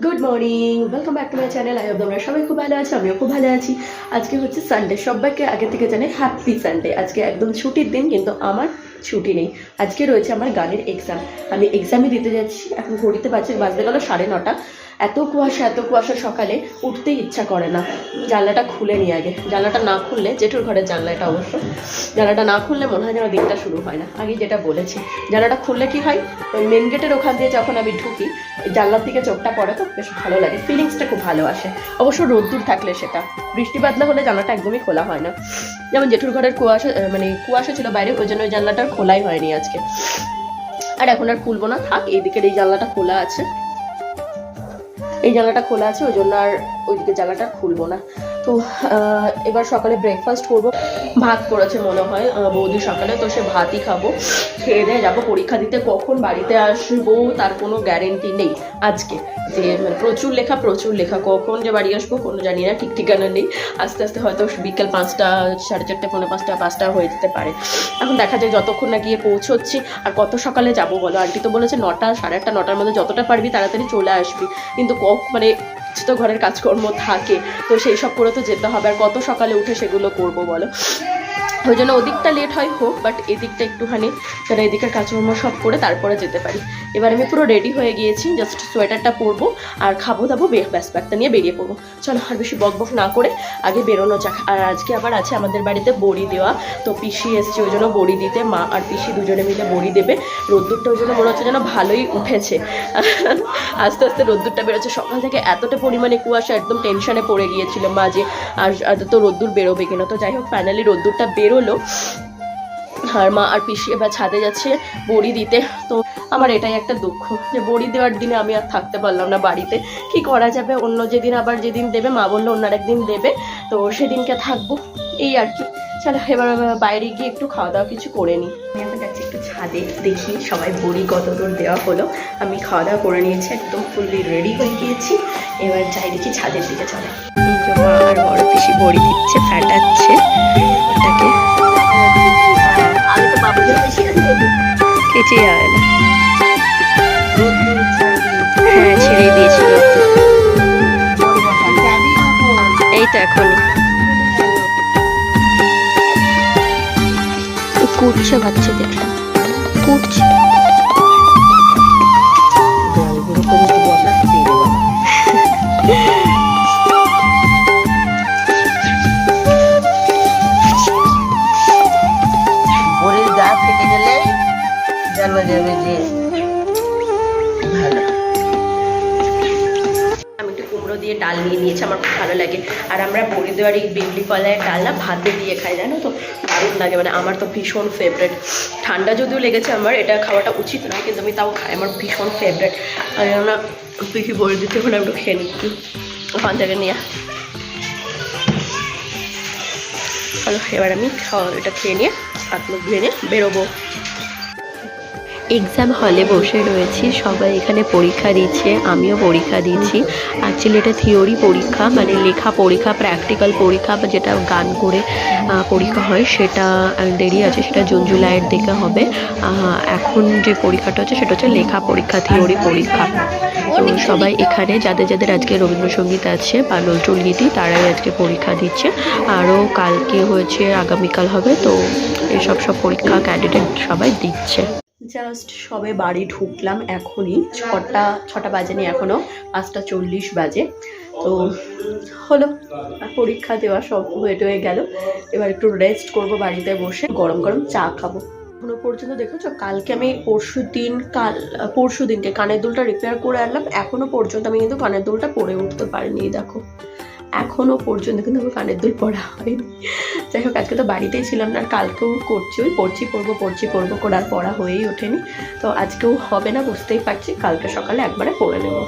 Good morning welcome back to my channel I তোমরা সবাই খুব ভালো আছি, আমিও খুব ভালো আছি। আজকে হচ্ছে সানডে সবাইকে আগে থেকে জানে হ্যাপি সানডে আজকে একদম ছুটির দিন, কিন্তু আমার ছুটি নেই। আজকে রয়েছে আমার গানের এক্সাম আমি এক্সামই দিতে যাচ্ছি। এখন ঘড়িতে বাজে, বাজতে গেল সাড়ে নটা। এত কুয়াশা এত কুয়াশা সকালে উঠতেই ইচ্ছা করে না। জানলাটা খুলে নিয়ে আগে। জানলাটা না খুললে, জেঠুর ঘরের জানলা এটা অবশ্য। জানলাটা না খুললে মনে হয় যেন দিনটা শুরু হয় না। আগে যেটা বলেছি। জানলাটা খুললে কি হয়? মেন গেটের ওখান দিয়ে যখন আমি ঢুকি জানলার দিকে চোখটা পড়ে তো বেশ ভালো লাগে। ফিলিংসটা খুব ভালো আসে। অবশ্য রোদ্দুর থাকলে সেটা। বৃষ্টি বাদলা হলে জানলাটা একদমই খোলা হয় না। যেমন জেঠুর ঘরের কুয়াশা মানে কুয়াশা ছিল বাইরে, ওই জন্য ওই জানলাটার খোলাই হয়নি আজকে। আর এখন আর খুলবো না। থাক, এই দিকের এই জানলাটা খোলা আছে। এই জানলাটা খোলা আছে ওই জন্য আর ওইদিকে জানলাটা খুলবো না। তো এবার সকালে ব্রেকফাস্ট করব। ভাত করেছে মনে হয় বৌদি সকালে, তো সে ভাতই খাব। খেয়ে দিয়ে যাব, পরীক্ষা দিতে কখন বাড়িতে আসব, তার কোনো গ্যারেন্টি নেই আজকে। যে মানে প্রচুর লেখা প্রচুর লেখা, কখন যে বাড়ি আসব, কোনো জানি না, ঠিক ঠিকানা নেই। আস্তে আস্তে হয়তো বিকেল পাঁচটা, সাড়ে চারটে, পৌনে পাঁচটা পাঁচটা হয়ে যেতে পারে। এখন দেখা যায় যতক্ষণ না গিয়ে পৌঁছচ্ছি, আর কত সকালে যাব বলো? আন্টি তো বলেছে, নটা, সাড়ে আটটা, নটার মধ্যে যতটা পারবি তাড়াতাড়ি চলে আসবি। কিন্তু ক মানে তো ঘরের কাজকর্ম থাকে, তো সেই সব করে তো যেতে হবে। আর কত সকালে উঠে সেগুলো করব বলো? ওই জন্য ওদিকটা লেট হয় হোক বাট এদিকটা একটুখানি যেন এদিকের কাজকর্ম সব করে তারপরে যেতে পারি। এবার আমি পুরো রেডি হয়ে গিয়েছি জাস্ট সোয়েটারটা পরবো আর খাব দাবো ব্যাস, ব্যাগটা নিয়ে বেরিয়ে পড়ব। চলো আর বেশি বক বক না করে আগে বেরোনো যাক। আর আজকে আবার আছে আমাদের বাড়িতে বড়ি দেওয়া, তো পিসি এসছে ওই জন্য বড়ি দিতে, মা আর পিসি দুজনে মিলে বড়ি দেবে। রোদ্দুরটা ওই জন্য মনে হচ্ছে যেন ভালোই উঠেছে। আস্তে আস্তে রোদ্দুরটা বেরোচ্ছে। সকাল থেকে এতটা পরিমাণে কুয়াশা, একদম টেনশনে পড়ে গিয়েছিল মা যে, আর তো রোদ্দুর বেরোবে কিনা। তো যাই হোক ফাইনালি রোদ্দুরটা বেরোলো। আর মা আর পিসি এবার ছাদে যাচ্ছে বড়ি দিতে। তো আমার এটাই একটা দুঃখ যে বড়ি দেওয়ার দিনে আমি আর থাকতে পারলাম না বাড়িতে। কি করা যাবে? অন্য যেদিন আবার যেদিন দেবে, মা বলল অন্য একদিন দেবে। তো সেদিনকে থাকব। এই আর কি। চলো, এবার বাইরে গিয়ে একটু খাওয়া দাওয়া কিছু করে নিই। ছাদে দেখি সবাই বড়ি কত দূর দেওয়া হলো। আমি খাওয়া দাওয়া করে নিয়েছি, একদম ফুললি রেডি হয়ে গিয়েছি। এবার যাই দেখি ছাদের দিকে চলে। এই বড় পিসি বড়ি দিচ্ছে, ফাটাচ্ছে। এটাকে কেচে যাবে না হ্যাঁ ছেড়ে দিয়েছিল। এই তো এখনই কুটছে বাচ্চা দেখলাম কুটছে ডাল নিয়ে নিয়েছে, আমার খুব ভালো লাগে। আর আমরা বড়ি দেওয়ার এই বেগলি কলাইয়ের ডাল না ভাতে দিয়ে খাই, জানো তো? দারুণ লাগে মানে আমার তো ভীষণ ফেভারেট ঠান্ডা যদিও লেগেছে আমার, এটা খাওয়াটা উচিত নয়, কিন্তু আমি তাও খাই, আমার ভীষণ ফেভারেট আর না, পিঠি বড়ি দিতে হলে একটু খেয়ে নিচ্ছি ওখান থেকে নিয়ে এবার আমি খাওয়া, এটা খেয়ে নিয়ে, হাত মুখ ধুয়ে নিয়ে বেরোবো। এক্সাম হলে বসে রয়েছি, সবাই এখানে পরীক্ষা দিচ্ছে, আমিও পরীক্ষা দিচ্ছি। অ্যাকচুয়ালি এটা থিওরি পরীক্ষা মানে লেখা পরীক্ষা প্র্যাকটিক্যাল পরীক্ষা, বা যেটা গান করে পরীক্ষা হয়, সেটা দেরি আছে, সেটা জুন, জুলাইয়ের দিকে হবে। এখন যে পরীক্ষাটা হচ্ছে, সেটা হচ্ছে লেখা পরীক্ষা থিওরি পরীক্ষা। তো সবাই এখানে, যাদের যাদের আজকে রবীন্দ্রসঙ্গীত আছে, বা নজরুল গীতি, তারাই আজকে পরীক্ষা দিচ্ছে। আরও কালকে হয়েছে, আগামীকাল হবে, তো এসব সব পরীক্ষা ক্যান্ডিডেট সবাই দিচ্ছে। জাস্ট সবে বাড়ি ঢুকলাম এখনই। ছটা ছটা বাজেনি এখনও পাঁচটা চল্লিশ বাজে। তো হলো পরীক্ষা দেওয়া সব হয়ে টয়ে গেল। এবার একটু রেস্ট করব বাড়িতে বসে। গরম গরম চা খাব। এখনও পর্যন্ত দেখেছ? কালকে আমি পরশু দিন, কাল, পরশু দিনকে কানের দুলটা রিপেয়ার করে আনলাম। এখনও পর্যন্ত আমি কিন্তু কানের দুলটা পরে উঠতে পারিনি দেখো। এখনও পর্যন্ত কিন্তু আমার কানের দুল পড়া হয়নি। যাই হোক, আজকে তো বাড়িতেই ছিলাম না, আর কালকেও করছি, ওই পড়ছি, পড়ব পড়ছি, পড়ব করার পড়া হয়েই ওঠেনি। তো আজকেও হবে না, বুঝতেই পারছি। কালকে সকালে একবারে পড়ে নেব।